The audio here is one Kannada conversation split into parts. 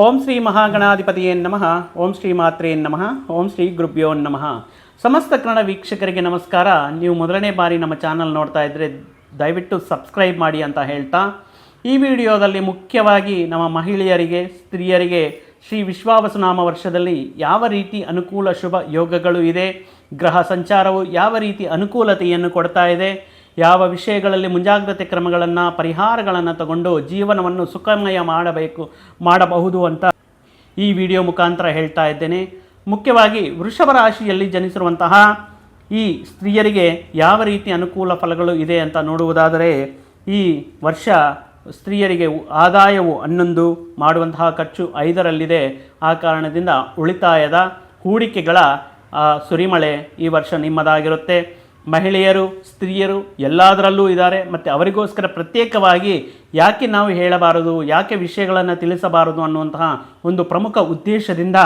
ಓಂ ಶ್ರೀ ಮಹಾಗಣಾಧಿಪತಿಯೇ ನಮಃ. ಓಂ ಶ್ರೀ ಮಾತ್ರೇ ನಮಃ. ಓಂ ಶ್ರೀ ಗುರುಭ್ಯೋ ನಮಃ. ಸಮಸ್ತ ಕನ್ನಡ ವೀಕ್ಷಕರಿಗೆ ನಮಸ್ಕಾರ. ನೀವು ಮೊದಲನೇ ಬಾರಿ ನಮ್ಮ ಚಾನಲ್ ನೋಡ್ತಾ ಇದ್ದರೆ ದಯವಿಟ್ಟು ಸಬ್ಸ್ಕ್ರೈಬ್ ಮಾಡಿ ಅಂತ ಹೇಳ್ತಾ, ಈ ವಿಡಿಯೋದಲ್ಲಿ ಮುಖ್ಯವಾಗಿ ನಮ್ಮ ಮಹಿಳೆಯರಿಗೆ, ಸ್ತ್ರೀಯರಿಗೆ ಶ್ರೀ ವಿಶ್ವಾವಸುನಾಮ ವರ್ಷದಲ್ಲಿ ಯಾವ ರೀತಿ ಅನುಕೂಲ ಶುಭ ಯೋಗಗಳು ಇದೆ, ಗ್ರಹ ಸಂಚಾರವು ಯಾವ ರೀತಿ ಅನುಕೂಲತೆಯನ್ನು ಕೊಡ್ತಾ ಇದೆ ಯಾವ ವಿಷಯಗಳಲ್ಲಿ ಮುಂಜಾಗ್ರತೆ ಕ್ರಮಗಳನ್ನು, ಪರಿಹಾರಗಳನ್ನು ತಗೊಂಡು ಜೀವನವನ್ನು ಸುಖಮಯ ಮಾಡಬೇಕು, ಮಾಡಬಹುದು ಅಂತ ಈ ವಿಡಿಯೋ ಮುಖಾಂತರ ಹೇಳ್ತಾ ಇದ್ದೇನೆ. ಮುಖ್ಯವಾಗಿ ವೃಷಭ ರಾಶಿಯಲ್ಲಿ ಜನಿಸಿರುವಂತಹ ಈ ಸ್ತ್ರೀಯರಿಗೆ ಯಾವ ರೀತಿ ಅನುಕೂಲ ಫಲಗಳು ಇದೆ ಅಂತ ನೋಡುವುದಾದರೆ, ಈ ವರ್ಷ ಸ್ತ್ರೀಯರಿಗೆ ಆದಾಯವು ಹನ್ನೊಂದು, ಮಾಡುವಂತಹ ಖರ್ಚು ಐದರಲ್ಲಿದೆ. ಆ ಕಾರಣದಿಂದ ಉಳಿತಾಯದ ಹೂಡಿಕೆಗಳ ಸುರಿಮಳೆ ಈ ವರ್ಷ ನಿಮ್ಮದಾಗಿರುತ್ತೆ. ಮಹಿಳೆಯರು, ಸ್ತ್ರೀಯರು ಎಲ್ಲದರಲ್ಲೂ ಇದ್ದಾರೆ. ಮತ್ತು ಅವರಿಗೋಸ್ಕರ ಪ್ರತ್ಯೇಕವಾಗಿ ಯಾಕೆ ನಾವು ಹೇಳಬಾರದು, ಯಾಕೆ ವಿಷಯಗಳನ್ನು ತಿಳಿಸಬಾರದು ಅನ್ನುವಂತಹ ಒಂದು ಪ್ರಮುಖ ಉದ್ದೇಶದಿಂದ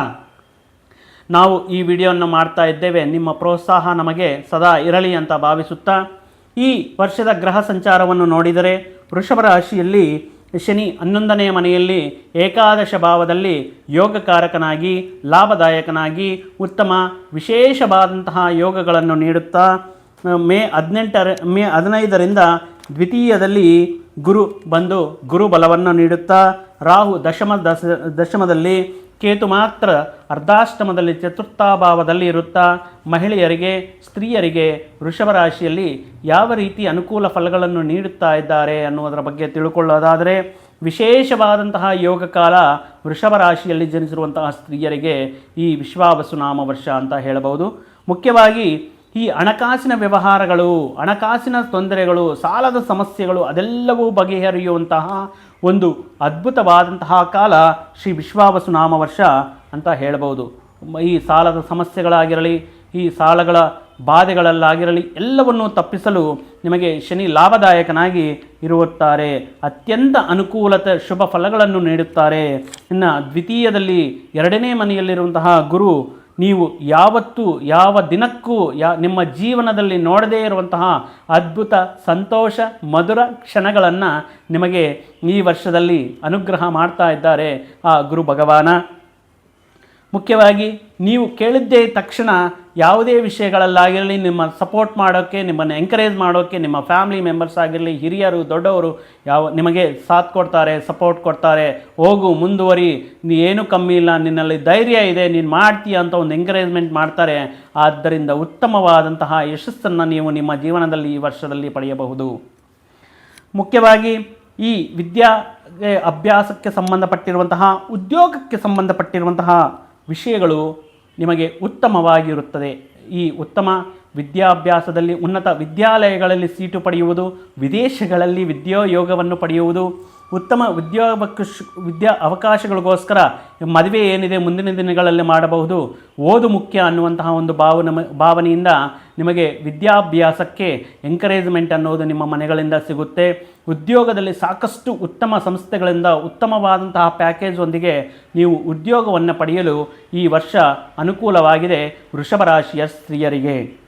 ನಾವು ಈ ವಿಡಿಯೋವನ್ನು ಮಾಡ್ತಾ ಇದ್ದೇವೆ. ನಿಮ್ಮ ಪ್ರೋತ್ಸಾಹ ನಮಗೆ ಸದಾ ಇರಲಿ ಅಂತ ಭಾವಿಸುತ್ತಾ, ಈ ವರ್ಷದ ಗ್ರಹ ಸಂಚಾರವನ್ನು ನೋಡಿದರೆ ವೃಷಭ ರಾಶಿಯಲ್ಲಿ ಶನಿ ಹನ್ನೊಂದನೆಯ ಮನೆಯಲ್ಲಿ ಏಕಾದಶ ಭಾವದಲ್ಲಿ ಯೋಗಕಾರಕನಾಗಿ, ಲಾಭದಾಯಕನಾಗಿ, ಉತ್ತಮ ವಿಶೇಷವಾದಂತಹ ಯೋಗಗಳನ್ನು ನೀಡುತ್ತಾ ಮೇ ಹದಿನೆಂಟರ, ಮೇ ಹದಿನೈದರಿಂದ ದ್ವಿತೀಯದಲ್ಲಿ ಗುರು ಬಂದು ಗುರು ಬಲವನ್ನು ನೀಡುತ್ತಾ, ರಾಹು ದಶಮ ದಶ, ದಶಮದಲ್ಲಿ ಕೇತು ಮಾತ್ರ ಅರ್ಧಾಷ್ಟಮದಲ್ಲಿ ಚತುರ್ಥಾಭಾವದಲ್ಲಿ ಇರುತ್ತಾ, ಮಹಿಳೆಯರಿಗೆ, ಸ್ತ್ರೀಯರಿಗೆ ವೃಷಭ ರಾಶಿಯಲ್ಲಿ ಯಾವ ರೀತಿ ಅನುಕೂಲ ಫಲಗಳನ್ನು ನೀಡುತ್ತಾ ಇದ್ದಾರೆ ಅನ್ನುವುದರ ಬಗ್ಗೆ ತಿಳ್ಕೊಳ್ಳೋದಾದರೆ, ವಿಶೇಷವಾದಂತಹ ಯೋಗ ಕಾಲ ವೃಷಭ ರಾಶಿಯಲ್ಲಿ ಜನಿಸಿರುವಂತಹ ಸ್ತ್ರೀಯರಿಗೆ ಈ ವಿಶ್ವಾವಸುನಾಮ ವರ್ಷ ಅಂತ ಹೇಳಬಹುದು. ಮುಖ್ಯವಾಗಿ ಈ ಹಣಕಾಸಿನ ವ್ಯವಹಾರಗಳು, ಹಣಕಾಸಿನ ತೊಂದರೆಗಳು, ಸಾಲದ ಸಮಸ್ಯೆಗಳು ಅದೆಲ್ಲವೂ ಬಗೆಹರಿಯುವಂತಹ ಒಂದು ಅದ್ಭುತವಾದಂತಹ ಕಾಲ ಶ್ರೀ ವಿಶ್ವಾವಸುನಾಮ ವರ್ಷ ಅಂತ ಹೇಳಬಹುದು ಈ ಸಾಲದ ಸಮಸ್ಯೆಗಳಾಗಿರಲಿ, ಈ ಸಾಲಗಳ ಬಾಧೆಗಳಲ್ಲಾಗಿರಲಿ, ಎಲ್ಲವನ್ನೂ ತಪ್ಪಿಸಲು ನಿಮಗೆ ಶನಿ ಲಾಭದಾಯಕನಾಗಿ ಇರುತ್ತಾರೆ. ಅತ್ಯಂತ ಅನುಕೂಲತೆ ಶುಭ ಫಲಗಳನ್ನು ನೀಡುತ್ತಾರೆ. ಇನ್ನು ದ್ವಿತೀಯದಲ್ಲಿ ಎರಡನೇ ಮನೆಯಲ್ಲಿರುವಂತಹ ಗುರು ನೀವು ಯಾವತ್ತೂ, ಯಾವ ದಿನಕ್ಕೂ, ಯಾ, ನಿಮ್ಮ ಜೀವನದಲ್ಲಿ ನೋಡದೇ ಇರುವಂತಹ ಅದ್ಭುತ, ಸಂತೋಷ, ಮಧುರ ಕ್ಷಣಗಳನ್ನು ನಿಮಗೆ ಈ ವರ್ಷದಲ್ಲಿ ಅನುಗ್ರಹ ಮಾಡ್ತಾ ಇದ್ದಾರೆ ಆ ಗುರು ಭಗವಾನ. ಮುಖ್ಯವಾಗಿ, ನೀವು ಕೇಳಿದ್ದೇ ತಕ್ಷಣ ಯಾವುದೇ ವಿಷಯಗಳಲ್ಲಾಗಿರಲಿ, ನಿಮ್ಮ ಸಪೋರ್ಟ್ ಮಾಡೋಕ್ಕೆ ನಿಮ್ಮನ್ನು ಎಂಕರೇಜ್ ಮಾಡೋಕ್ಕೆ ನಿಮ್ಮ ಫ್ಯಾಮಿಲಿ ಮೆಂಬರ್ಸ್ ಆಗಿರಲಿ, ಹಿರಿಯರು, ದೊಡ್ಡವರು, ಯಾವ, ನಿಮಗೆ ಸಾಥ್ ಕೊಡ್ತಾರೆ ಸಪೋರ್ಟ್ ಕೊಡ್ತಾರೆ, ಹೋಗು, ಮುಂದುವರಿ, ನೀ ಏನು ಕಮ್ಮಿ ಇಲ್ಲ, ನಿನ್ನಲ್ಲಿ ಧೈರ್ಯ ಇದೆ, ನೀನು ಮಾಡ್ತೀಯ ಅಂತ ಒಂದು ಎಂಕರೇಜ್ಮೆಂಟ್ ಮಾಡ್ತಾರೆ. ಆದ್ದರಿಂದ ಉತ್ತಮವಾದಂತಹ ಯಶಸ್ಸನ್ನು ನೀವು ನಿಮ್ಮ ಜೀವನದಲ್ಲಿ ಈ ವರ್ಷದಲ್ಲಿ ಪಡೆಯಬಹುದು. ಮುಖ್ಯವಾಗಿ ಈ ವಿದ್ಯಾ ಅಭ್ಯಾಸಕ್ಕೆ ಸಂಬಂಧಪಟ್ಟಿರುವಂತಹ, ಉದ್ಯೋಗಕ್ಕೆ ಸಂಬಂಧಪಟ್ಟಿರುವಂತಹ ವಿಷಯಗಳು ನಿಮಗೆ ಉತ್ತಮವಾಗಿರುತ್ತದೆ. ಈ ಉತ್ತಮ ವಿದ್ಯಾಭ್ಯಾಸದಲ್ಲಿ ಉನ್ನತ ವಿದ್ಯಾಲಯಗಳಲ್ಲಿ ಸೀಟು ಪಡೆಯುವುದು ವಿದೇಶಗಳಲ್ಲಿ ವಿದ್ಯೋಯೋಗವನ್ನು ಪಡೆಯುವುದು ಉತ್ತಮ ಉದ್ಯೋಗಕ್ಕೆ ವಿದ್ಯಾ ಅವಕಾಶಗಳಿಗೋಸ್ಕರ ಮದುವೆ ಏನಿದೆ ಮುಂದಿನ ದಿನಗಳಲ್ಲಿ ಮಾಡಬಹುದು. ಓದು ಮುಖ್ಯ ಅನ್ನುವಂತಹ ಒಂದು ಭಾವನೆ ಭಾವನೆಯಿಂದ ನಿಮಗೆ ವಿದ್ಯಾಭ್ಯಾಸಕ್ಕೆ ಎಂಕರೇಜ್ಮೆಂಟ್ ಅನ್ನೋದು ನಿಮ್ಮ ಮನೆಗಳಿಂದ ಸಿಗುತ್ತೆ. ಉದ್ಯೋಗದಲ್ಲಿ ಸಾಕಷ್ಟು ಉತ್ತಮ ಸಂಸ್ಥೆಗಳಿಂದ ಉತ್ತಮವಾದಂತಹ ಪ್ಯಾಕೇಜ್ ಒಂದಿಗೆ ನೀವು ಉದ್ಯೋಗವನ್ನು ಪಡೆಯಲು ಈ ವರ್ಷ ಅನುಕೂಲವಾಗಿದೆ ವೃಷಭ ರಾಶಿಯ ಸ್ತ್ರೀಯರಿಗೆ.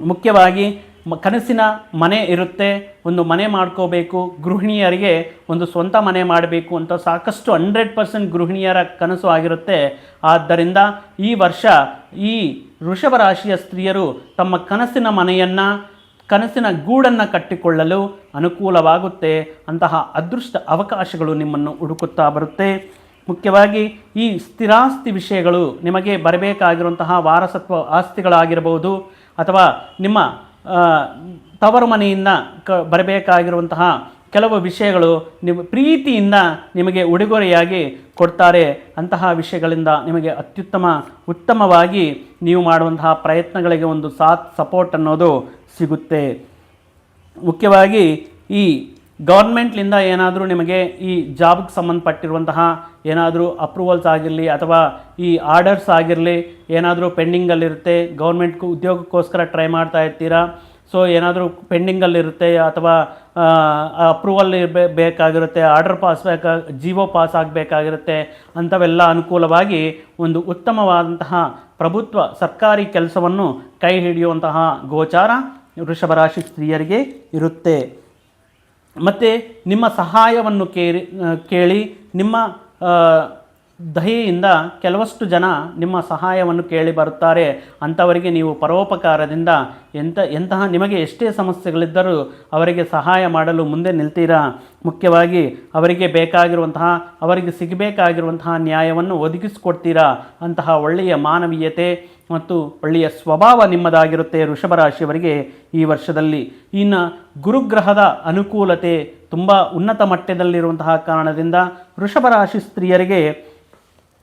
ಮುಖ್ಯವಾಗಿ ಕನಸಿನ ಮನೆ ಇರುತ್ತೆ, ಒಂದು ಮನೆ ಮಾಡ್ಕೋಬೇಕು, ಗೃಹಿಣಿಯರಿಗೆ ಒಂದು ಸ್ವಂತ ಮನೆ ಮಾಡಬೇಕು ಅಂತ ಸಾಕಷ್ಟು ಹಂಡ್ರೆಡ್ ಪರ್ಸೆಂಟ್ ಗೃಹಿಣಿಯರ ಕನಸು ಆಗಿರುತ್ತೆ. ಆದ್ದರಿಂದ ಈ ವರ್ಷ ಈ ವೃಷಭ ರಾಶಿಯ ಸ್ತ್ರೀಯರು ತಮ್ಮ ಕನಸಿನ ಮನೆಯನ್ನು, ಕನಸಿನ ಗೂಡನ್ನು ಕಟ್ಟಿಕೊಳ್ಳಲು ಅನುಕೂಲವಾಗುತ್ತೆ. ಅಂತಹ ಅದೃಷ್ಟ ಅವಕಾಶಗಳು ನಿಮ್ಮನ್ನು ಹುಡುಕುತ್ತಾ ಬರುತ್ತೆ. ಮುಖ್ಯವಾಗಿ ಈ ಸ್ಥಿರಾಸ್ತಿ ವಿಷಯಗಳು ನಿಮಗೆ ಬರಬೇಕಾಗಿರುವಂತಹ ವಾರಸತ್ವ ಆಸ್ತಿಗಳಾಗಿರಬಹುದು ಅಥವಾ ನಿಮ್ಮ ತವರು ಮನೆಯಿಂದ ಕ, ಬರಬೇಕಾಗಿರುವಂತಹ ಕೆಲವು ವಿಷಯಗಳು ನಿಮ್ಮ ಪ್ರೀತಿಯಿಂದ ನಿಮಗೆ ಉಡುಗೊರೆಯಾಗಿ ಕೊಡ್ತಾರೆ. ಅಂತಹ ವಿಷಯಗಳಿಂದ ನಿಮಗೆ ಅತ್ಯುತ್ತಮ, ಉತ್ತಮವಾಗಿ ನೀವು ಮಾಡುವಂತಹ ಪ್ರಯತ್ನಗಳಿಗೆ ಒಂದು ಸಾಥ್, ಸಪೋರ್ಟ್ ಅನ್ನೋದು ಸಿಗುತ್ತೆ. ಮುಖ್ಯವಾಗಿ ಈ ಗೌರ್ಮೆಂಟ್ಲಿಂದ ಏನಾದರೂ ನಿಮಗೆ ಈ ಜಾಬ್ಗೆ ಸಂಬಂಧಪಟ್ಟಿರುವಂತಹ ಏನಾದರೂ ಅಪ್ರೂವಲ್ಸ್ ಆಗಿರಲಿ ಅಥವಾ ಈ ಆರ್ಡರ್ಸ್ ಆಗಿರಲಿ ಏನಾದರೂ ಪೆಂಡಿಂಗಲ್ಲಿರುತ್ತೆ ಗೌರ್ಮೆಂಟ್ಗೂ ಉದ್ಯೋಗಕ್ಕೋಸ್ಕರ ಟ್ರೈ ಮಾಡ್ತಾ ಇರ್ತೀರಾ? ಸೊ ಏನಾದರೂ ಪೆಂಡಿಂಗಲ್ಲಿರುತ್ತೆ ಅಥವಾ ಅಪ್ರೂವಲ್ ಇರಬೇ ಬೇಕಾಗಿರುತ್ತೆ ಆರ್ಡರ್ ಪಾಸ್ ಬೇಕಾ ಜಿಒ ಪಾಸ್ ಆಗಬೇಕಾಗಿರುತ್ತೆ ಅಂಥವೆಲ್ಲ ಅನುಕೂಲವಾಗಿ ಒಂದು ಉತ್ತಮವಾದಂತಹ ಪ್ರಭುತ್ವ, ಸರ್ಕಾರಿ ಕೆಲಸವನ್ನು ಕೈ ಹಿಡಿಯುವಂತಹ ಗೋಚಾರ ವೃಷಭ ರಾಶಿ ಸ್ತ್ರೀಯರಿಗೆ ಇರುತ್ತೆ. ಮತ್ತು ನಿಮ್ಮ ಸಹಾಯವನ್ನು ಕೇರಿ ಕೇಳಿ, ನಿಮ್ಮ ಆ, ದಯೆಯಿಂದ ಕೆಲವಷ್ಟು ಜನ ನಿಮ್ಮ ಸಹಾಯವನ್ನು ಕೇಳಿ ಬರುತ್ತಾರೆ. ಅಂಥವರಿಗೆ ನೀವು ಪರೋಪಕಾರದಿಂದ ಎಂಥ ಎಂತಹ ನಿಮಗೆ ಎಷ್ಟೇ ಸಮಸ್ಯೆಗಳಿದ್ದರೂ ಅವರಿಗೆ ಸಹಾಯ ಮಾಡಲು ಮುಂದೆ ನಿಲ್ತೀರಾ? ಮುಖ್ಯವಾಗಿ ಅವರಿಗೆ ಬೇಕಾಗಿರುವಂತಹ, ಅವರಿಗೆ ಸಿಗಬೇಕಾಗಿರುವಂತಹ ನ್ಯಾಯವನ್ನು ಒದಗಿಸಿಕೊಡ್ತೀರಾ? ಅಂತಹ ಒಳ್ಳೆಯ ಮಾನವೀಯತೆ ಮತ್ತು ಒಳ್ಳೆಯ ಸ್ವಭಾವ ನಿಮ್ಮದಾಗಿರುತ್ತೆ ವೃಷಭರಾಶಿಯವರಿಗೆ ಈ ವರ್ಷದಲ್ಲಿ. ಇನ್ನು ಗುರುಗ್ರಹದ ಅನುಕೂಲತೆ ತುಂಬ ಉನ್ನತ ಮಟ್ಟದಲ್ಲಿರುವಂತಹ ಕಾರಣದಿಂದ ವೃಷಭ ರಾಶಿ ಸ್ತ್ರೀಯರಿಗೆ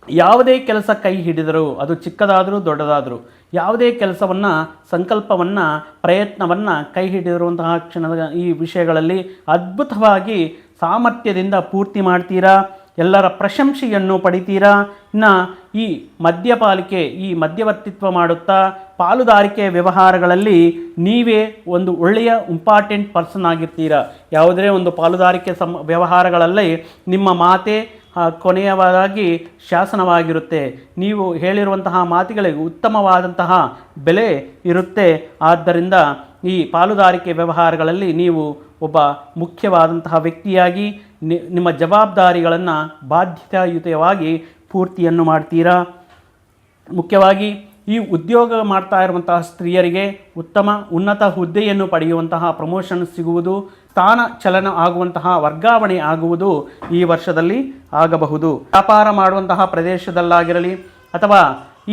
ಯಾವುದೇ ಕೆಲಸ ಕೈ ಹಿಡಿದರೂ, ಅದು ಚಿಕ್ಕದಾದರೂ ದೊಡ್ಡದಾದರೂ, ಯಾವುದೇ ಕೆಲಸವನ್ನು, ಸಂಕಲ್ಪವನ್ನು, ಪ್ರಯತ್ನವನ್ನು ಕೈ ಹಿಡಿದಿರುವಂತಹ ಕ್ಷಣದ ಈ ವಿಷಯಗಳಲ್ಲಿ ಅದ್ಭುತವಾಗಿ ಸಾಮರ್ಥ್ಯದಿಂದ ಪೂರ್ತಿ ಮಾಡ್ತೀರಾ? ಎಲ್ಲರ ಪ್ರಶಂಸೆಯನ್ನು ಪಡಿತೀರಾ? ಇನ್ನು ಈ ಮದ್ಯಪಾಲಿಕೆ, ಈ ಮಧ್ಯವರ್ತಿತ್ವ ಮಾಡುತ್ತಾ, ಪಾಲುದಾರಿಕೆ ವ್ಯವಹಾರಗಳಲ್ಲಿ ನೀವೇ ಒಂದು ಒಳ್ಳೆಯ ಇಂಪಾರ್ಟೆಂಟ್ ಪರ್ಸನ್ ಆಗಿರ್ತೀರಾ? ಯಾವುದೇ ಒಂದು ಪಾಲುದಾರಿಕೆ ಸಂ ವ್ಯವಹಾರಗಳಲ್ಲಿ ನಿಮ್ಮ ಮಾತೆ ಕೊನೆಯದಾಗಿ ಶಾಸನವಾಗಿರುತ್ತೆ. ನೀವು ಹೇಳಿರುವಂತಹ ಮಾತುಗಳಿಗೆ ಉತ್ತಮವಾದಂತಹ ಬೆಲೆ ಇರುತ್ತೆ. ಆದ್ದರಿಂದ ಈ ಪಾಲುದಾರಿಕೆ ವ್ಯವಹಾರಗಳಲ್ಲಿ ನೀವು ಒಬ್ಬ ಮುಖ್ಯವಾದಂತಹ ವ್ಯಕ್ತಿಯಾಗಿ ನಿಮ್ಮ ಜವಾಬ್ದಾರಿಗಳನ್ನು ಬಾಧ್ಯತಾಯುತವಾಗಿ ಪೂರ್ತಿಯನ್ನು ಮಾಡ್ತೀರಾ? ಮುಖ್ಯವಾಗಿ ಈ ಉದ್ಯೋಗ ಮಾಡ್ತಾ ಇರುವಂತಹ ಸ್ತ್ರೀಯರಿಗೆ ಉತ್ತಮ ಉನ್ನತ ಹುದ್ದೆಯನ್ನು ಪಡೆಯುವಂತಹ ಪ್ರಮೋಷನ್ ಸಿಗುವುದು, ಸ್ಥಾನ ಚಲನ ಆಗುವಂತಹ ವರ್ಗಾವಣೆ ಆಗುವುದು ಈ ವರ್ಷದಲ್ಲಿ ಆಗಬಹುದು. ವ್ಯಾಪಾರ ಮಾಡುವಂತಹ ಪ್ರದೇಶದಲ್ಲಾಗಿರಲಿ ಅಥವಾ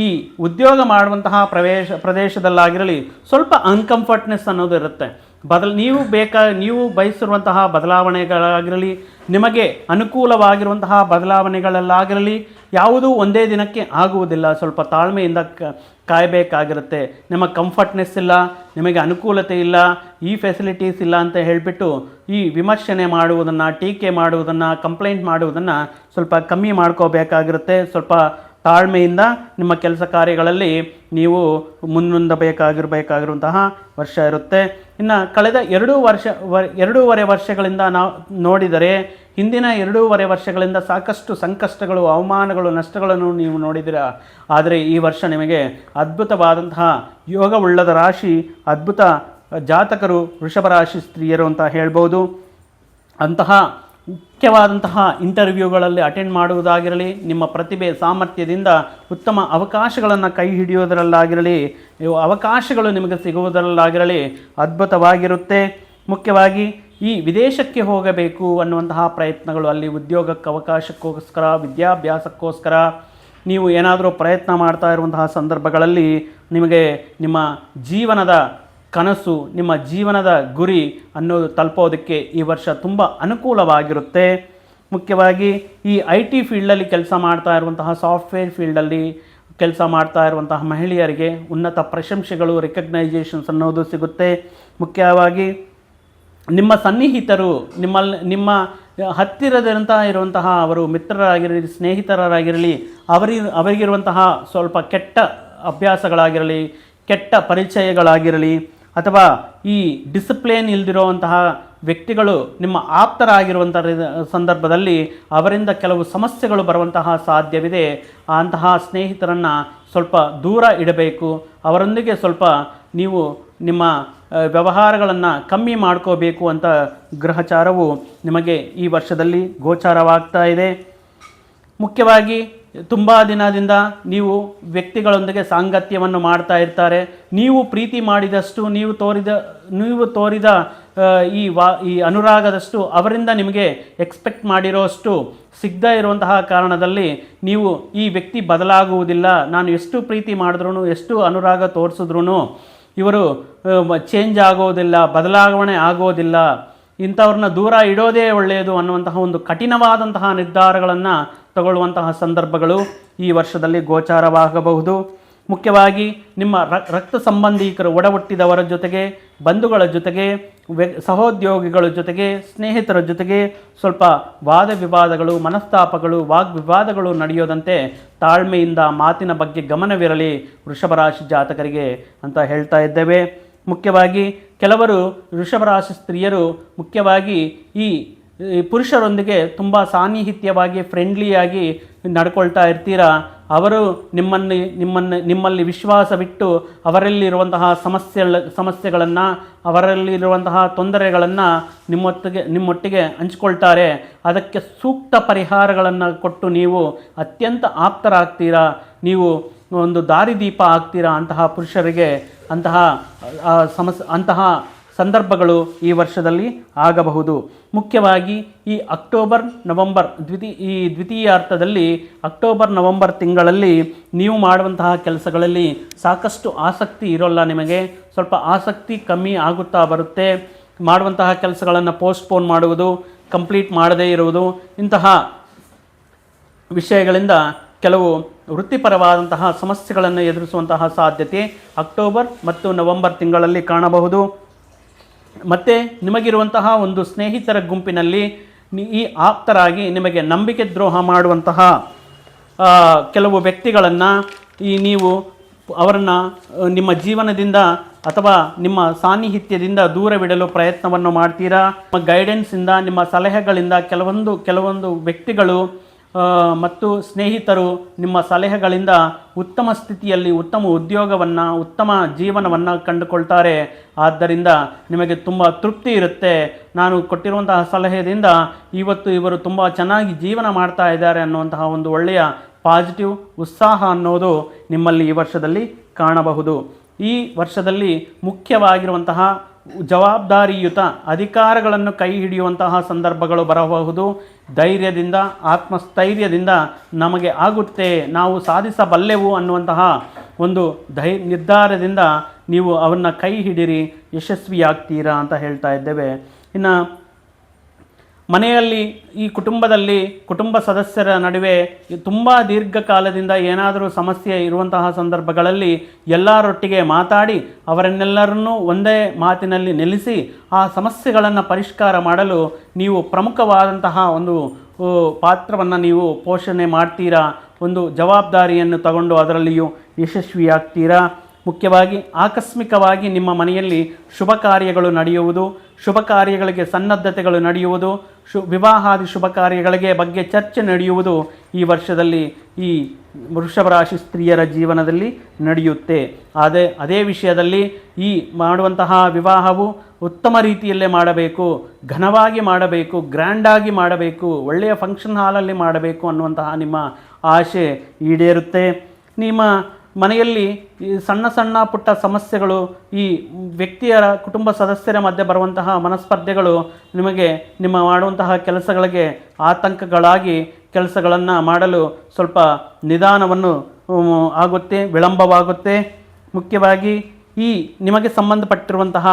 ಈ ಉದ್ಯೋಗ ಮಾಡುವಂತಹ ಪ್ರವೇಶ ಪ್ರದೇಶದಲ್ಲಾಗಿರಲಿ ಸ್ವಲ್ಪ ಅನ್ಕಂಫರ್ಟ್ನೆಸ್ ಅನ್ನೋದು ಇರುತ್ತೆ. ಬದಲು ನೀವು ಬೇಕಾ ನೀವು ಬಯಸಿರುವಂತಹ ಬದಲಾವಣೆಗಳಾಗಿರಲಿ, ನಿಮಗೆ ಅನುಕೂಲವಾಗಿರುವಂತಹ ಬದಲಾವಣೆಗಳಲ್ಲಾಗಿರಲಿ, ಯಾವುದೂ ಒಂದೇ ದಿನಕ್ಕೆ ಆಗುವುದಿಲ್ಲ. ಸ್ವಲ್ಪ ತಾಳ್ಮೆಯಿಂದ ಕಾಯಬೇಕಾಗಿರುತ್ತೆ. ನಿಮಗೆ ಕಂಫರ್ಟ್ನೆಸ್ ಇಲ್ಲ, ನಿಮಗೆ ಅನುಕೂಲತೆ ಇಲ್ಲ, ಈ ಫೆಸಿಲಿಟೀಸ್ ಇಲ್ಲ ಅಂತ ಹೇಳಿಬಿಟ್ಟು ಈ ವಿಮರ್ಶನೆ ಮಾಡುವುದನ್ನು, ಟೀಕೆ ಮಾಡುವುದನ್ನು ಕಂಪ್ಲೇಂಟ್ ಮಾಡುವುದನ್ನು ಸ್ವಲ್ಪ ಕಮ್ಮಿ ಮಾಡ್ಕೋಬೇಕಾಗಿರುತ್ತೆ. ಸ್ವಲ್ಪ ತಾಳ್ಮೆಯಿಂದ ನಿಮ್ಮ ಕೆಲಸ ಕಾರ್ಯಗಳಲ್ಲಿ ನೀವು ಮುನ್ನುಂದಬೇಕಾಗಿರಬೇಕಾಗಿರುವಂತಹ ವರ್ಷ ಇರುತ್ತೆ. ಇನ್ನು ಕಳೆದ ಎರಡು ವರ್ಷ ಎರಡೂವರೆ ವರ್ಷಗಳಿಂದ ನಾವು ನೋಡಿದರೆ, ಹಿಂದಿನ ಎರಡೂವರೆ ವರ್ಷಗಳಿಂದ ಸಾಕಷ್ಟು ಸಂಕಷ್ಟಗಳು, ಅವಮಾನಗಳು, ನಷ್ಟಗಳನ್ನು ನೀವು ನೋಡಿದಿರ ಆದರೆ ಈ ವರ್ಷ ನಿಮಗೆ ಅದ್ಭುತವಾದಂತಹ ಯೋಗವುಳ್ಳದ ರಾಶಿ, ಅದ್ಭುತ ಜಾತಕರು, ವೃಷಭ ರಾಶಿ ಸ್ತ್ರೀಯರು ಅಂತ ಹೇಳ್ಬೋದು. ಅಂತಹ ಮುಖ್ಯವಾದಂತಹ ಇಂಟರ್ವ್ಯೂಗಳಲ್ಲಿ ಅಟೆಂಡ್ ಮಾಡುವುದಾಗಿರಲಿ, ನಿಮ್ಮ ಪ್ರತಿಭೆ, ಸಾಮರ್ಥ್ಯದಿಂದ ಉತ್ತಮ ಅವಕಾಶಗಳನ್ನು ಕೈ ಹಿಡಿಯೋದರಲ್ಲಾಗಿರಲಿ ನೀವು ಅವಕಾಶಗಳು ನಿಮಗೆ ಸಿಗುವುದರಲ್ಲಾಗಿರಲಿ ಅದ್ಭುತವಾಗಿರುತ್ತೆ. ಮುಖ್ಯವಾಗಿ ಈ ವಿದೇಶಕ್ಕೆ ಹೋಗಬೇಕು ಅನ್ನುವಂತಹ ಪ್ರಯತ್ನಗಳು, ಅಲ್ಲಿ ಉದ್ಯೋಗಕ್ಕೆ ಅವಕಾಶಕ್ಕೋಸ್ಕರ, ವಿದ್ಯಾಭ್ಯಾಸಕ್ಕೋಸ್ಕರ ನೀವು ಏನಾದರೂ ಪ್ರಯತ್ನ ಮಾಡ್ತಾ ಇರುವಂತಹ ಸಂದರ್ಭಗಳಲ್ಲಿ ನಿಮಗೆ ನಿಮ್ಮ ಜೀವನದ ಕನಸು ನಿಮ್ಮ ಜೀವನದ ಗುರಿ ಅನ್ನೋದು ತಲುಪೋದಕ್ಕೆ ಈ ವರ್ಷ ತುಂಬ ಅನುಕೂಲವಾಗಿರುತ್ತೆ. ಮುಖ್ಯವಾಗಿ ಈ ಐ ಟಿ ಫೀಲ್ಡಲ್ಲಿ ಕೆಲಸ ಮಾಡ್ತಾ ಇರುವಂತಹ ಸಾಫ್ಟ್ವೇರ್ ಫೀಲ್ಡಲ್ಲಿ ಕೆಲಸ ಮಾಡ್ತಾ ಇರುವಂತಹ ಮಹಿಳೆಯರಿಗೆ ಉನ್ನತ ಪ್ರಶಂಸೆಗಳು ರೆಕಗ್ನೈಜೇಷನ್ಸ್ ಅನ್ನೋದು ಸಿಗುತ್ತೆ. ಮುಖ್ಯವಾಗಿ ನಿಮ್ಮ ಸನ್ನಿಹಿತರು ನಿಮ್ಮಲ್ಲಿ ನಿಮ್ಮ ಹತ್ತಿರದಂತಹ ಇರುವಂತಹ ಅವರು, ಮಿತ್ರರಾಗಿರಲಿ ಸ್ನೇಹಿತರಾಗಿರಲಿ ಅವರಿ, ಅವರಿಗಿರುವಂತಹ ಸ್ವಲ್ಪ ಕೆಟ್ಟ ಅಭ್ಯಾಸಗಳಾಗಿರಲಿ, ಕೆಟ್ಟ ಪರಿಚಯಗಳಾಗಿರಲಿ ಅಥವಾ ಈ ಡಿಸಿಪ್ಲಿನ್ ಇಲ್ದಿರುವಂತಹ ವ್ಯಕ್ತಿಗಳು ನಿಮ್ಮ ಆಪ್ತರಾಗಿರುವಂಥ ಸಂದರ್ಭದಲ್ಲಿ ಅವರಿಂದ ಕೆಲವು ಸಮಸ್ಯೆಗಳು ಬರುವಂತಹ ಸಾಧ್ಯವಿದೆ. ಅಂತಹ ಸ್ನೇಹಿತರನ್ನು ಸ್ವಲ್ಪ ದೂರ ಇಡಬೇಕು. ಅವರೊಂದಿಗೆ ಸ್ವಲ್ಪ ನೀವು ನಿಮ್ಮ ವ್ಯವಹಾರಗಳನ್ನು ಕಮ್ಮಿ ಮಾಡ್ಕೋಬೇಕು ಅಂತ ಗ್ರಹಚಾರವು ನಿಮಗೆ ಈ ವರ್ಷದಲ್ಲಿ ಗೋಚಾರವಾಗ್ತಾ ಇದೆ. ಮುಖ್ಯವಾಗಿ ತುಂಬ ದಿನದಿಂದ ನೀವು ವ್ಯಕ್ತಿಗಳೊಂದಿಗೆ ಸಾಂಗತ್ಯವನ್ನು ಮಾಡ್ತಾ ಇರ್ತಾರೆ. ನೀವು ಪ್ರೀತಿ ಮಾಡಿದಷ್ಟು, ನೀವು ತೋರಿದ ನೀವು ತೋರಿದ ಈ ವಾ, ಈ ಅನುರಾಗದಷ್ಟು ಅವರಿಂದ ನಿಮಗೆ ಎಕ್ಸ್ಪೆಕ್ಟ್ ಮಾಡಿರೋಷ್ಟು ಸಿಗದೇ ಇರುವಂತಹ ಕಾರಣದಲ್ಲಿ ನೀವು ಈ ವ್ಯಕ್ತಿ ಬದಲಾಗುವುದಿಲ್ಲ. ನಾನು ಎಷ್ಟು ಪ್ರೀತಿ ಮಾಡಿದ್ರೂ ಎಷ್ಟು ಅನುರಾಗ ತೋರಿಸಿದ್ರೂ ಇವರು ಚೇಂಜ್ ಆಗೋದಿಲ್ಲ, ಬದಲಾವಣೆ ಆಗೋದಿಲ್ಲ. ಇಂಥವ್ರನ್ನ ದೂರ ಇಡೋದೇ ಒಳ್ಳೆಯದು ಅನ್ನುವಂತಹ ಒಂದು ಕಠಿಣವಾದಂತಹ ನಿರ್ಧಾರಗಳನ್ನು ತಗೊಳ್ಳುವಂತಹ ಸಂದರ್ಭಗಳು ಈ ವರ್ಷದಲ್ಲಿ ಗೋಚಾರವಾಗಬಹುದು. ಮುಖ್ಯವಾಗಿ ನಿಮ್ಮ ರಕ್ತ ಸಂಬಂಧಿಕರು ಒಡಹುಟ್ಟಿದವರ ಜೊತೆಗೆ, ಬಂಧುಗಳ ಜೊತೆಗೆ ಸಹೋದ್ಯೋಗಿಗಳ ಜೊತೆಗೆ, ಸ್ನೇಹಿತರ ಜೊತೆಗೆ ಸ್ವಲ್ಪ ವಾದ ವಿವಾದಗಳು, ಮನಸ್ತಾಪಗಳು ವಾಗ್ವಿವಾದಗಳು ನಡೆಯೋದಂತೆ ತಾಳ್ಮೆಯಿಂದ ಮಾತಿನ ಬಗ್ಗೆ ಗಮನವಿರಲಿ ವೃಷಭ ರಾಶಿ ಜಾತಕರಿಗೆ ಅಂತ ಹೇಳ್ತಾ ಇದ್ದೇವೆ. ಮುಖ್ಯವಾಗಿ ಕೆಲವರು ವೃಷಭ ರಾಶಿ ಸ್ತ್ರೀಯರು ಮುಖ್ಯವಾಗಿ ಈ ಪುರುಷರೊಂದಿಗೆ ತುಂಬ ಸಾನ್ನಿಹಿತ್ಯವಾಗಿ ಫ್ರೆಂಡ್ಲಿಯಾಗಿ ನಡ್ಕೊಳ್ತಾ ಇರ್ತೀರಾ? ಅವರು ನಿಮ್ಮನ್ನು ನಿಮ್ಮನ್ನು, ನಿಮ್ಮಲ್ಲಿ ವಿಶ್ವಾಸವಿಟ್ಟು ಅವರಲ್ಲಿರುವಂತಹ ಸಮಸ್ಯೆಗಳ ಸಮಸ್ಯೆಗಳನ್ನು, ಅವರಲ್ಲಿರುವಂತಹ ತೊಂದರೆಗಳನ್ನು ನಿಮ್ಮೊತ್ತಿಗೆ, ನಿಮ್ಮೊಟ್ಟಿಗೆ ಹಂಚ್ಕೊಳ್ತಾರೆ. ಅದಕ್ಕೆ ಸೂಕ್ತ ಪರಿಹಾರಗಳನ್ನು ಕೊಟ್ಟು ನೀವು ಅತ್ಯಂತ ಆಪ್ತರಾಗ್ತೀರಾ? ನೀವು ಒಂದು ದಾರಿದೀಪ ಆಗ್ತೀರಾ ಅಂತಹ ಪುರುಷರಿಗೆ? ಅಂತಹ ಸಮಸ್, ಅಂತಹ ಸಂದರ್ಭಗಳು ಈ ವರ್ಷದಲ್ಲಿ ಆಗಬಹುದು. ಮುಖ್ಯವಾಗಿ ಈ ಅಕ್ಟೋಬರ್, ನವೆಂಬರ್ ದ್ವಿತೀಯ ಈ ದ್ವಿತೀಯಾರ್ಥದಲ್ಲಿ ಅಕ್ಟೋಬರ್, ನವೆಂಬರ್ ತಿಂಗಳಲ್ಲಿ ನೀವು ಮಾಡುವಂತಹ ಕೆಲಸಗಳಲ್ಲಿ ಸಾಕಷ್ಟು ಆಸಕ್ತಿ ಇರೋಲ್ಲ ನಿಮಗೆ. ಸ್ವಲ್ಪ ಆಸಕ್ತಿ ಕಮ್ಮಿ ಆಗುತ್ತಾ ಬರುತ್ತೆ. ಮಾಡುವಂತಹ ಕೆಲಸಗಳನ್ನು ಪೋಸ್ಟ್ಪೋನ್ ಮಾಡುವುದು ಕಂಪ್ಲೀಟ್ ಮಾಡದೇ ಇರುವುದು, ಇಂತಹ ವಿಷಯಗಳಿಂದ ಕೆಲವು ವೃತ್ತಿಪರವಾದಂತಹ ಸಮಸ್ಯೆಗಳನ್ನು ಎದುರಿಸುವಂತಹ ಸಾಧ್ಯತೆ ಅಕ್ಟೋಬರ್ ಮತ್ತು ನವೆಂಬರ್ ತಿಂಗಳಲ್ಲಿ ಕಾಣಬಹುದು. ಮತ್ತು ನಿಮಗಿರುವಂತಹ ಒಂದು ಸ್ನೇಹಿತರ ಗುಂಪಿನಲ್ಲಿ ಈ ಆಪ್ತರಾಗಿ ನಿಮಗೆ ನಂಬಿಕೆ ದ್ರೋಹ ಮಾಡುವಂತಹ ಕೆಲವು ವ್ಯಕ್ತಿಗಳನ್ನು ಈ ನೀವು ಅವರನ್ನು ನಿಮ್ಮ ಜೀವನದಿಂದ ಅಥವಾ ನಿಮ್ಮ ಸಾನ್ನಿಹಿತ್ಯದಿಂದ ದೂರವಿಡಲು ಪ್ರಯತ್ನವನ್ನು ಮಾಡ್ತೀರಾ? ನಿಮ್ಮ ಗೈಡೆನ್ಸಿಂದ ನಿಮ್ಮ ಸಲಹೆಗಳಿಂದ ಕೆಲವೊಂದು ಕೆಲವೊಂದು ವ್ಯಕ್ತಿಗಳು ಮತ್ತು ಸ್ನೇಹಿತರು, ನಿಮ್ಮ ಸಲಹೆಗಳಿಂದ ಉತ್ತಮ ಸ್ಥಿತಿಯಲ್ಲಿ ಉತ್ತಮ ಉದ್ಯೋಗವನ್ನು, ಉತ್ತಮ ಜೀವನವನ್ನು ಕಂಡುಕೊಳ್ತಾರೆ. ಆದ್ದರಿಂದ ನಿಮಗೆ ತುಂಬ ತೃಪ್ತಿ ಇರುತ್ತೆ. ನಾನು ಕೊಟ್ಟಿರುವಂತಹ ಸಲಹೆಯಿಂದ ಇವತ್ತು ಇವರು ತುಂಬ ಚೆನ್ನಾಗಿ ಜೀವನ ಮಾಡ್ತಾ ಇದ್ದಾರೆ ಅನ್ನುವಂತಹ ಒಂದು ಒಳ್ಳೆಯ ಪಾಸಿಟಿವ್ ಉತ್ಸಾಹ ಅನ್ನೋದು ನಿಮ್ಮಲ್ಲಿ ಈ ವರ್ಷದಲ್ಲಿ ಕಾಣಬಹುದು. ಈ ವರ್ಷದಲ್ಲಿ ಮುಖ್ಯವಾಗಿರುವಂತಹ ಜವಾಬ್ದಾರಿಯುತ ಅಧಿಕಾರಗಳನ್ನು ಕೈ ಹಿಡಿಯುವಂತಹ ಸಂದರ್ಭಗಳು ಬರಬಹುದು. ಧೈರ್ಯದಿಂದ, ಆತ್ಮಸ್ಥೈರ್ಯದಿಂದ ನಮಗೆ ಆಗುತ್ತೆ. ನಾವು ಸಾಧಿಸಬಲ್ಲೆವು ಅನ್ನುವಂತಹ ಒಂದು ಧೈ, ನಿರ್ಧಾರದಿಂದ ನೀವು ಅವನ್ನ ಕೈ ಹಿಡಿರಿ, ಯಶಸ್ವಿಯಾಗ್ತೀರಾ ಅಂತ ಹೇಳ್ತಾ ಇದ್ದೇವೆ. ಇನ್ನು ಮನೆಯಲ್ಲಿ ಈ ಕುಟುಂಬದಲ್ಲಿ ಕುಟುಂಬ ಸದಸ್ಯರ ನಡುವೆ ತುಂಬ ದೀರ್ಘಕಾಲದಿಂದ ಏನಾದರೂ ಸಮಸ್ಯೆ ಇರುವಂತಹ ಸಂದರ್ಭಗಳಲ್ಲಿ ಎಲ್ಲರೊಟ್ಟಿಗೆ ಮಾತಾಡಿ ಅವರನ್ನೆಲ್ಲರನ್ನೂ ಒಂದೇ ಮಾತಿನಲ್ಲಿ ನೆಲೆಸಿ ಆ ಸಮಸ್ಯೆಗಳನ್ನು ಪರಿಷ್ಕಾರ ಮಾಡಲು ನೀವು ಪ್ರಮುಖವಾದಂತಹ ಒಂದು ಪಾತ್ರವನ್ನು ನೀವು ಪೋಷಣೆ ಮಾಡ್ತೀರಾ, ಒಂದು ಜವಾಬ್ದಾರಿಯನ್ನು ತಗೊಂಡು ಅದರಲ್ಲಿಯೂ ಯಶಸ್ವಿಯಾಗ್ತೀರಾ? ಮುಖ್ಯವಾಗಿ ಆಕಸ್ಮಿಕವಾಗಿ ನಿಮ್ಮ ಮನೆಯಲ್ಲಿ ಶುಭ ಕಾರ್ಯಗಳು ನಡೆಯುವುದು, ಶುಭ ಕಾರ್ಯಗಳಿಗೆ ಸನ್ನದ್ಧತೆಗಳು ನಡೆಯುವುದು, ಶು, ವಿವಾಹಾದಿ ಶುಭ ಕಾರ್ಯಗಳಿಗೆ ಬಗ್ಗೆ ಚರ್ಚೆ ನಡೆಯುವುದು ಈ ವರ್ಷದಲ್ಲಿ ಈ ವೃಷಭ ರಾಶಿ ಸ್ತ್ರೀಯರ ಜೀವನದಲ್ಲಿ ನಡೆಯುತ್ತೆ. ಅದೇ ಅದೇ ವಿಷಯದಲ್ಲಿ ಈ ಮಾಡುವಂತಹ ವಿವಾಹವು ಉತ್ತಮ ರೀತಿಯಲ್ಲೇ ಮಾಡಬೇಕು, ಘನವಾಗಿ ಮಾಡಬೇಕು, ಗ್ರ್ಯಾಂಡಾಗಿ ಮಾಡಬೇಕು, ಒಳ್ಳೆಯ ಫಂಕ್ಷನ್ ಹಾಲಲ್ಲಿ ಮಾಡಬೇಕು ಅನ್ನುವಂತಹ ನಿಮ್ಮ ಆಶೆ ಈಡೇರುತ್ತೆ. ನಿಮ್ಮ ಮನೆಯಲ್ಲಿ ಈ ಸಣ್ಣ ಸಣ್ಣ ಪುಟ್ಟ ಸಮಸ್ಯೆಗಳು ಈ ವ್ಯಕ್ತಿಯರ ಕುಟುಂಬ ಸದಸ್ಯರ ಮಧ್ಯೆ ಬರುವಂತಹ ಮನಸ್ಪರ್ಧೆಗಳು ನಿಮಗೆ ನಿಮ್ಮ ಮಾಡುವಂತಹ ಕೆಲಸಗಳಿಗೆ ಆತಂಕಗಳಾಗಿ ಕೆಲಸಗಳನ್ನು ಮಾಡಲು ಸ್ವಲ್ಪ ನಿಧಾನವನ್ನು ಆಗುತ್ತೆ, ವಿಳಂಬವಾಗುತ್ತೆ. ಮುಖ್ಯವಾಗಿ ಈ ನಿಮಗೆ ಸಂಬಂಧಪಟ್ಟಿರುವಂತಹ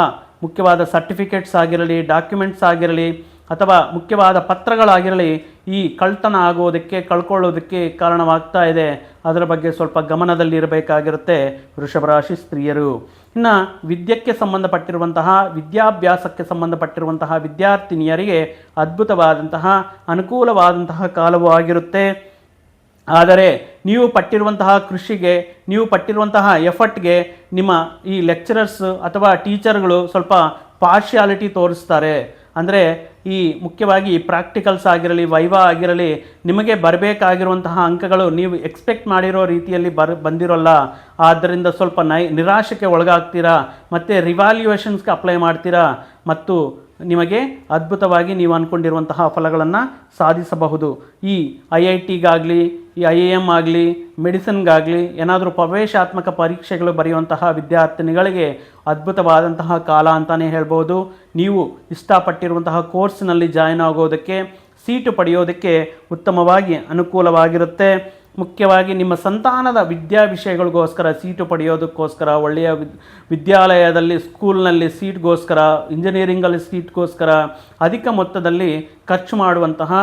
ಮುಖ್ಯವಾದ ಸರ್ಟಿಫಿಕೇಟ್ಸ್ ಆಗಿರಲಿ, ಡಾಕ್ಯುಮೆಂಟ್ಸ್ ಆಗಿರಲಿ, ಅಥವಾ ಮುಖ್ಯವಾದ ಪತ್ರಗಳಾಗಿರಲಿ ಈ ಕಳ್ತನ ಆಗುವುದಕ್ಕೆ ಕಳ್ಕೊಳ್ಳೋದಕ್ಕೆ ಕಾರಣವಾಗ್ತಾ ಇದೆ. ಅದರ ಬಗ್ಗೆ ಸ್ವಲ್ಪ ಗಮನದಲ್ಲಿರಬೇಕಾಗಿರುತ್ತೆ ವೃಷಭ ರಾಶಿ ಸ್ತ್ರೀಯರು. ಇನ್ನು ವಿದ್ಯಕ್ಕೆ ಸಂಬಂಧಪಟ್ಟಿರುವಂತಹ, ವಿದ್ಯಾಭ್ಯಾಸಕ್ಕೆ ಸಂಬಂಧಪಟ್ಟಿರುವಂತಹ ವಿದ್ಯಾರ್ಥಿನಿಯರಿಗೆ ಅದ್ಭುತವಾದಂತಹ, ಅನುಕೂಲವಾದಂತಹ ಕಾಲವೂ ಆಗಿರುತ್ತೆ. ಆದರೆ ನೀವು ಪಟ್ಟಿರುವಂತಹ ಕೃಷಿಗೆ, ನೀವು ಪಟ್ಟಿರುವಂತಹ ಎಫರ್ಟ್ಗೆ ನಿಮ್ಮ ಈ ಲೆಕ್ಚರರ್ಸ್ ಅಥವಾ ಟೀಚರ್ಗಳು ಸ್ವಲ್ಪ ಪಾರ್ಶಿಯಾಲಿಟಿ ತೋರಿಸ್ತಾರೆ. ಅಂದರೆ ಈ ಮುಖ್ಯವಾಗಿ ಪ್ರಾಕ್ಟಿಕಲ್ಸ್ ಆಗಿರಲಿ ವೈವಾ ಆಗಿರಲಿ, ನಿಮಗೆ ಬರಬೇಕಾಗಿರುವಂತಹ ಅಂಕಗಳು ನೀವು ಎಕ್ಸ್ಪೆಕ್ಟ್ ಮಾಡಿರೋ ರೀತಿಯಲ್ಲಿ ಬರ್, ಬಂದಿರೋಲ್ಲ. ಆದ್ದರಿಂದ ಸ್ವಲ್ಪ ನೈ, ನಿರಾಶೆಗೆ ಒಳಗಾಗ್ತೀರಾ? ಮತ್ತು ರಿವ್ಯಾಲ್ಯೂಯೇಷನ್ಸ್ಗೆ ಅಪ್ಲೈ ಮಾಡ್ತೀರಾ? ಮತ್ತು ನಿಮಗೆ ಅದ್ಭುತವಾಗಿ ನೀವು ಅಂದ್ಕೊಂಡಿರುವಂತಹ ಫಲಗಳನ್ನು ಸಾಧಿಸಬಹುದು. ಈ ಐ ಐ ಟಿಗಾಗಲಿ ಈ ಐ ಎ ಎಂ ಆಗಲಿ, ಮೆಡಿಸಿನ್ಗಾಗಲಿ, ಏನಾದರೂ ಪ್ರವೇಶಾತ್ಮಕ ಪರೀಕ್ಷೆಗಳು ಬರೆಯುವಂತಹ ವಿದ್ಯಾರ್ಥಿನಿಗಳಿಗೆ ಅದ್ಭುತವಾದಂತಹ ಕಾಲ ಅಂತಲೇ ಹೇಳ್ಬೋದು. ನೀವು ಇಷ್ಟಪಟ್ಟಿರುವಂತಹ ಕೋರ್ಸ್ನಲ್ಲಿ ಜಾಯ್ನ್ ಆಗೋದಕ್ಕೆ, ಸೀಟು ಪಡೆಯೋದಕ್ಕೆ ಉತ್ತಮವಾಗಿ ಅನುಕೂಲವಾಗಿರುತ್ತೆ. ಮುಖ್ಯವಾಗಿ ನಿಮ್ಮ ಸಂತಾನದ ವಿದ್ಯಾ ವಿಷಯಗಳಿಗೋಸ್ಕರ ಸೀಟು ಪಡೆಯೋದಕ್ಕೋಸ್ಕರ, ಒಳ್ಳೆಯ ವಿದ್, ವಿದ್ಯಾಲಯದಲ್ಲಿ, ಸ್ಕೂಲ್ನಲ್ಲಿ ಸೀಟ್ಗೋಸ್ಕರ, ಇಂಜಿನಿಯರಿಂಗಲ್ಲಿ ಸೀಟ್ಗೋಸ್ಕರ ಅಧಿಕ ಮೊತ್ತದಲ್ಲಿ ಖರ್ಚು ಮಾಡುವಂತಹ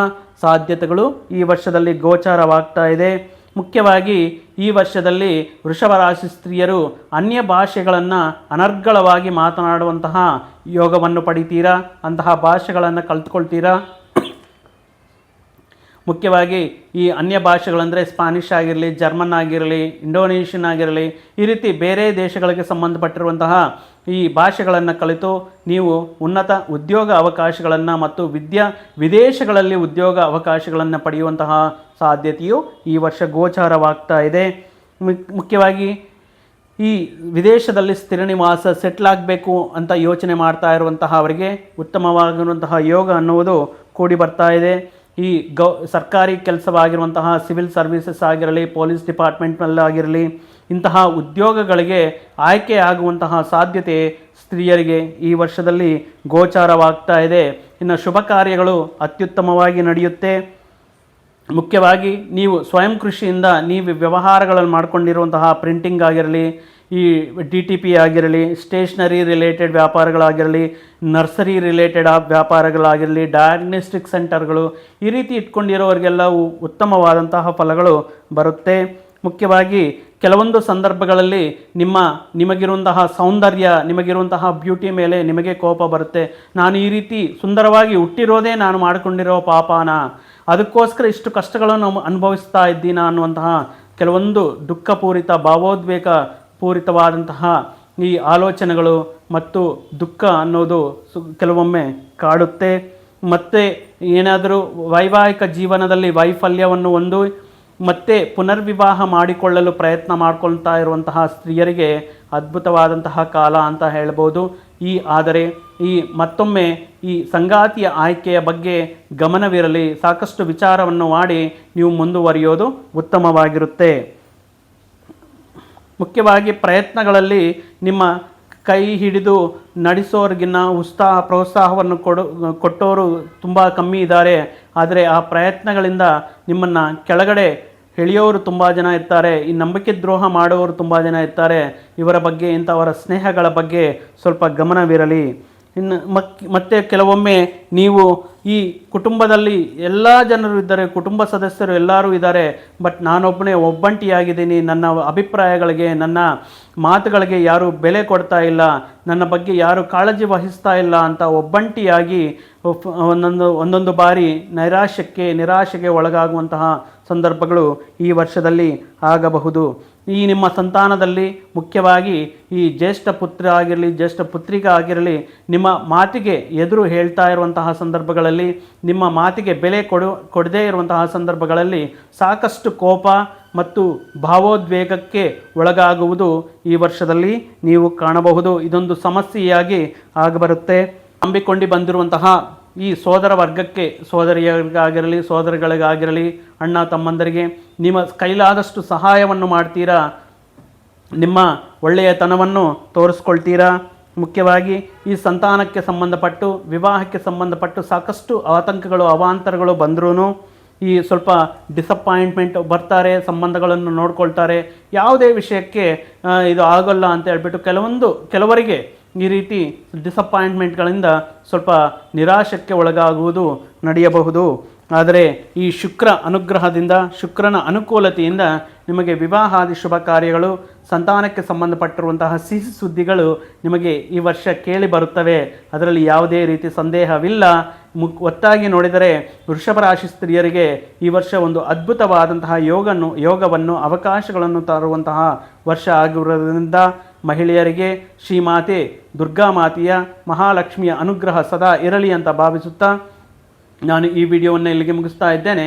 ಸಾಧ್ಯತೆಗಳು ಈ ವರ್ಷದಲ್ಲಿ ಗೋಚಾರವಾಗ್ತಾ ಇದೆ. ಮುಖ್ಯವಾಗಿ ಈ ವರ್ಷದಲ್ಲಿ ವೃಷಭ ರಾಶಿ ಸ್ತ್ರೀಯರು ಅನ್ಯ ಭಾಷೆಗಳನ್ನು ಅನರ್ಗಳವಾಗಿ ಮಾತನಾಡುವಂತಹ ಯೋಗವನ್ನು ಪಡಿತೀರಾ? ಅಂತಹ ಭಾಷೆಗಳನ್ನು ಕಲ್ತ್ಕೊಳ್ತೀರಾ? ಮುಖ್ಯವಾಗಿ ಈ ಅನ್ಯ ಭಾಷೆಗಳಂದರೆ ಸ್ಪಾನಿಷ್ ಆಗಿರಲಿ, ಜರ್ಮನ್ ಆಗಿರಲಿ, ಇಂಡೋನೇಷಿಯನ್ ಆಗಿರಲಿ, ಈ ರೀತಿ ಬೇರೆ ದೇಶಗಳಿಗೆ ಸಂಬಂಧಪಟ್ಟಿರುವಂತಹ ಈ ಭಾಷೆಗಳನ್ನು ಕಲಿತು ನೀವು ಉನ್ನತ ಉದ್ಯೋಗ ಅವಕಾಶಗಳನ್ನು ಮತ್ತು ವಿದ್ಯಾ ವಿದೇಶಗಳಲ್ಲಿ ಉದ್ಯೋಗ ಅವಕಾಶಗಳನ್ನು ಪಡೆಯುವಂತಹ ಸಾಧ್ಯತೆಯು ಈ ವರ್ಷ ಗೋಚಾರವಾಗ್ತಾ ಇದೆ. ಮುಖ್ಯವಾಗಿ ಈ ವಿದೇಶದಲ್ಲಿ ಸ್ಥಿರ ನಿವಾಸ ಸೆಟ್ಲ್ ಆಗಬೇಕು ಅಂತ ಯೋಚನೆ ಮಾಡ್ತಾ ಇರುವಂತಹ ಅವರಿಗೆ ಉತ್ತಮವಾಗಿರುವಂತಹ ಯೋಗ ಅನ್ನುವುದು ಕೂಡಿ ಬರ್ತಾ ಇದೆ. ಈ ಗೌ ಸರ್ಕಾರಿ ಕೆಲಸವಾಗಿರುವಂತಹ ಸಿವಿಲ್ ಸರ್ವಿಸಸ್ ಆಗಿರಲಿ, ಪೊಲೀಸ್ ಡಿಪಾರ್ಟ್ಮೆಂಟ್ನಲ್ಲಾಗಿರಲಿ, ಇಂತಹ ಉದ್ಯೋಗಗಳಿಗೆ ಆಯ್ಕೆ ಆಗುವಂತಹ ಸಾಧ್ಯತೆ ಸ್ತ್ರೀಯರಿಗೆ ಈ ವರ್ಷದಲ್ಲಿ ಗೋಚಾರವಾಗ್ತಾ ಇದೆ. ಇನ್ನು ಶುಭ ಕಾರ್ಯಗಳು ಅತ್ಯುತ್ತಮವಾಗಿ ನಡೆಯುತ್ತೆ. ಮುಖ್ಯವಾಗಿ ನೀವು ಸ್ವಯಂ ಕೃಷಿಯಿಂದ ನೀವು ವ್ಯವಹಾರಗಳನ್ನು ಮಾಡಿಕೊಂಡಿರುವಂತಹ ಪ್ರಿಂಟಿಂಗ್ ಆಗಿರಲಿ ಈ ಡಿ ಟಿ ಪಿ ಆಗಿರಲಿ, ಸ್ಟೇಷ್ನರಿ ರಿಲೇಟೆಡ್ ವ್ಯಾಪಾರಗಳಾಗಿರಲಿ, ನರ್ಸರಿ ರಿಲೇಟೆಡ್ ವ್ಯಾಪಾರಗಳಾಗಿರಲಿ, ಡಯಾಗ್ನೋಸ್ಟಿಕ್ ಸೆಂಟರ್ಗಳು ಈ ರೀತಿ ಇಟ್ಕೊಂಡಿರೋರಿಗೆಲ್ಲ ಉತ್ತಮವಾದಂತಹ ಫಲಗಳು ಬರುತ್ತೆ. ಮುಖ್ಯವಾಗಿ ಕೆಲವೊಂದು ಸಂದರ್ಭಗಳಲ್ಲಿ ನಿಮ್ಮ, ನಿಮಗಿರುವಂತಹ ಸೌಂದರ್ಯ, ನಿಮಗಿರುವಂತಹ ಬ್ಯೂಟಿ ಮೇಲೆ ನಿಮಗೆ ಕೋಪ ಬರುತ್ತೆ. ನಾನು ಈ ರೀತಿ ಸುಂದರವಾಗಿ ಹುಟ್ಟಿರೋದೇ ನಾನು ಮಾಡಿಕೊಂಡಿರೋ ಪಾಪನ. ಅದಕ್ಕೋಸ್ಕರ ಇಷ್ಟು ಕಷ್ಟಗಳನ್ನು ಅನುಭವಿಸ್ತಾ ಇದ್ದೀನ ಅನ್ನುವಂತಹ ಕೆಲವೊಂದು ದುಃಖಪೂರಿತ ಭಾವೋದ್ವೇಗ ಪೂರಿತವಾದಂತಹ ಈ ಆಲೋಚನೆಗಳು ಮತ್ತು ದುಃಖ ಅನ್ನೋದು ಸು, ಕೆಲವೊಮ್ಮೆ ಕಾಡುತ್ತೆ. ಮತ್ತೆ ಏನಾದರೂ ವೈವಾಹಿಕ ಜೀವನದಲ್ಲಿ ವೈಫಲ್ಯವನ್ನು ಒಂದು, ಮತ್ತೆ ಪುನರ್ವಿವಾಹ ಮಾಡಿಕೊಳ್ಳಲು ಪ್ರಯತ್ನ ಮಾಡ್ಕೊಳ್ತಾ ಇರುವಂತಹ ಸ್ತ್ರೀಯರಿಗೆ ಅದ್ಭುತವಾದಂತಹ ಕಾಲ ಅಂತ ಹೇಳ್ಬೋದು. ಈ, ಆದರೆ ಈ ಮತ್ತೊಮ್ಮೆ ಈ ಸಂಗಾತಿಯ ಆಯ್ಕೆಯ ಬಗ್ಗೆ ಗಮನವಿರಲಿ. ಸಾಕಷ್ಟು ವಿಚಾರವನ್ನು ಮಾಡಿ ನೀವು ಮುಂದುವರಿಯೋದು ಉತ್ತಮವಾಗಿರುತ್ತೆ. ಮುಖ್ಯವಾಗಿ ಪ್ರಯತ್ನಗಳಲ್ಲಿ ನಿಮ್ಮ ಕೈ ಹಿಡಿದು ನಡೆಸೋರಿಗಿನ್ನ ಉತ್ಸಾಹ, ಪ್ರೋತ್ಸಾಹವನ್ನು ಕೊಡು, ಕೊಟ್ಟೋರು ತುಂಬ ಕಮ್ಮಿ ಇದ್ದಾರೆ. ಆದರೆ ಆ ಪ್ರಯತ್ನಗಳಿಂದ ನಿಮ್ಮನ್ನು ಕೆಳಗಡೆ ಎಳೆಯೋರು ತುಂಬ ಜನ ಇರ್ತಾರೆ. ಈ ನಂಬಿಕೆ ದ್ರೋಹ ಮಾಡೋರು ತುಂಬ ಜನ ಇರ್ತಾರೆ. ಇವರ ಬಗ್ಗೆ ಇಂಥವರ ಸ್ನೇಹಗಳ ಬಗ್ಗೆ ಸ್ವಲ್ಪ ಗಮನವಿರಲಿ. ಇನ್ನು ಮಕ್, ಮತ್ತೆ ಕೆಲವೊಮ್ಮೆ ನೀವು ಈ ಕುಟುಂಬದಲ್ಲಿ ಎಲ್ಲ ಜನರು ಇದ್ದಾರೆ, ಕುಟುಂಬ ಸದಸ್ಯರು ಎಲ್ಲರೂ ಇದ್ದಾರೆ, ಬಟ್ ನಾನೊಬ್ಬನೇ ಒಬ್ಬಂಟಿಯಾಗಿದ್ದೀನಿ. ನನ್ನ ಅಭಿಪ್ರಾಯಗಳಿಗೆ, ನನ್ನ ಮಾತುಗಳಿಗೆ ಯಾರು ಬೆಲೆ ಕೊಡ್ತಾ ಇಲ್ಲ, ನನ್ನ ಬಗ್ಗೆ ಯಾರು ಕಾಳಜಿ ವಹಿಸ್ತಾ ಇಲ್ಲ ಅಂತ ಒಬ್ಬಂಟಿಯಾಗಿ ಒಂದೊಂದು ಒಂದೊಂದು ಬಾರಿ ನೈರಾಶ್ಯಕ್ಕೆ ನಿರಾಶೆಗೆ ಒಳಗಾಗುವಂತಹ ಸಂದರ್ಭಗಳು ಈ ವರ್ಷದಲ್ಲಿ ಆಗಬಹುದು. ಈ ನಿಮ್ಮ ಸಂತಾನದಲ್ಲಿ ಮುಖ್ಯವಾಗಿ ಈ ಜ್ಯೇಷ್ಠ ಪುತ್ರ ಆಗಿರಲಿ, ಜ್ಯೇಷ್ಠ ಪುತ್ರಿಕ ಆಗಿರಲಿ, ನಿಮ್ಮ ಮಾತಿಗೆ ಎದುರು ಹೇಳ್ತಾ ಇರುವಂತಹ ಸಂದರ್ಭಗಳಲ್ಲಿ ನಿಮ್ಮ ಮಾತಿಗೆ ಬೆಲೆ ಕೊಡು, ಕೊಡದೇ ಇರುವಂತಹ ಸಂದರ್ಭಗಳಲ್ಲಿ ಸಾಕಷ್ಟು ಕೋಪ ಮತ್ತು ಭಾವೋದ್ವೇಗಕ್ಕೆ ಒಳಗಾಗುವುದು ಈ ವರ್ಷದಲ್ಲಿ ನೀವು ಕಾಣಬಹುದು. ಇದೊಂದು ಸಮಸ್ಯೆಯಾಗಿ ಆಗಬರುತ್ತೆ. ನಂಬಿಕೊಂಡು ಬಂದಿರುವಂತಹ ಈ ಸೋದರ ವರ್ಗಕ್ಕೆ, ಸೋದರಿಯರಿಗಾಗಿರಲಿ, ಸೋದರಿಗಳಿಗಾಗಿರಲಿ, ಅಣ್ಣ ತಮ್ಮಂದರಿಗೆ, ನಿಮ್ಮ ಕೈಲಾದಷ್ಟು ಸಹಾಯವನ್ನು ಮಾಡ್ತೀರಾ? ನಿಮ್ಮ ಒಳ್ಳೆಯತನವನ್ನು ತೋರಿಸ್ಕೊಳ್ತೀರಾ? ಮುಖ್ಯವಾಗಿ ಈ ಸಂತಾನಕ್ಕೆ ಸಂಬಂಧಪಟ್ಟು, ವಿವಾಹಕ್ಕೆ ಸಂಬಂಧಪಟ್ಟು ಸಾಕಷ್ಟು ಆತಂಕಗಳು, ಅವಾಂತರಗಳು ಬಂದರೂ ಈ ಸ್ವಲ್ಪ ಡಿಸಪಾಯಿಂಟ್ಮೆಂಟ್ ಬರ್ತಾರೆ, ಸಂಬಂಧಗಳನ್ನು ನೋಡ್ಕೊಳ್ತಾರೆ. ಯಾವುದೇ ವಿಷಯಕ್ಕೆ ಇದು ಆಗೋಲ್ಲ ಅಂತ ಹೇಳ್ಬಿಟ್ಟು ಕೆಲವೊಂದು, ಕೆಲವರಿಗೆ ಈ ರೀತಿ ಡಿಸಪಾಯಿಂಟ್ಮೆಂಟ್ಗಳಿಂದ ಸ್ವಲ್ಪ ನಿರಾಶಕ್ಕೆ ಒಳಗಾಗುವುದು ನಡೆಯಬಹುದು. ಆದರೆ ಈ ಶುಕ್ರ ಅನುಗ್ರಹದಿಂದ, ಶುಕ್ರನ ಅನುಕೂಲತೆಯಿಂದ ನಿಮಗೆ ವಿವಾಹಾದಿ ಶುಭ ಕಾರ್ಯಗಳು, ಸಂತಾನಕ್ಕೆ ಸಂಬಂಧಪಟ್ಟಿರುವಂತಹ ಸಿಹಿ ಸುದ್ದಿಗಳು ನಿಮಗೆ ಈ ವರ್ಷ ಕೇಳಿ ಬರುತ್ತವೆ. ಅದರಲ್ಲಿ ಯಾವುದೇ ರೀತಿ ಸಂದೇಹವಿಲ್ಲ. ಮುಕ್ ಒತ್ತಾಗಿ ನೋಡಿದರೆ ವೃಷಭ ರಾಶಿ ಸ್ತ್ರೀಯರಿಗೆ ಈ ವರ್ಷ ಒಂದು ಅದ್ಭುತವಾದಂತಹ ಯೋಗನ್ನು, ಯೋಗವನ್ನು, ಅವಕಾಶಗಳನ್ನು ತರುವಂತಹ ವರ್ಷ ಆಗಿರುವುದರಿಂದ ಮಹಿಳೆಯರಿಗೆ ಶ್ರೀಮಾತೆ ದುರ್ಗಾಮಾತೆಯ ಮಹಾಲಕ್ಷ್ಮಿಯ ಅನುಗ್ರಹ ಸದಾ ಇರಲಿ ಅಂತ ಭಾವಿಸುತ್ತಾ ನಾನು ಈ ವಿಡಿಯೋವನ್ನು ಇಲ್ಲಿಗೆ ಮುಗಿಸ್ತಾ ಇದ್ದೇನೆ.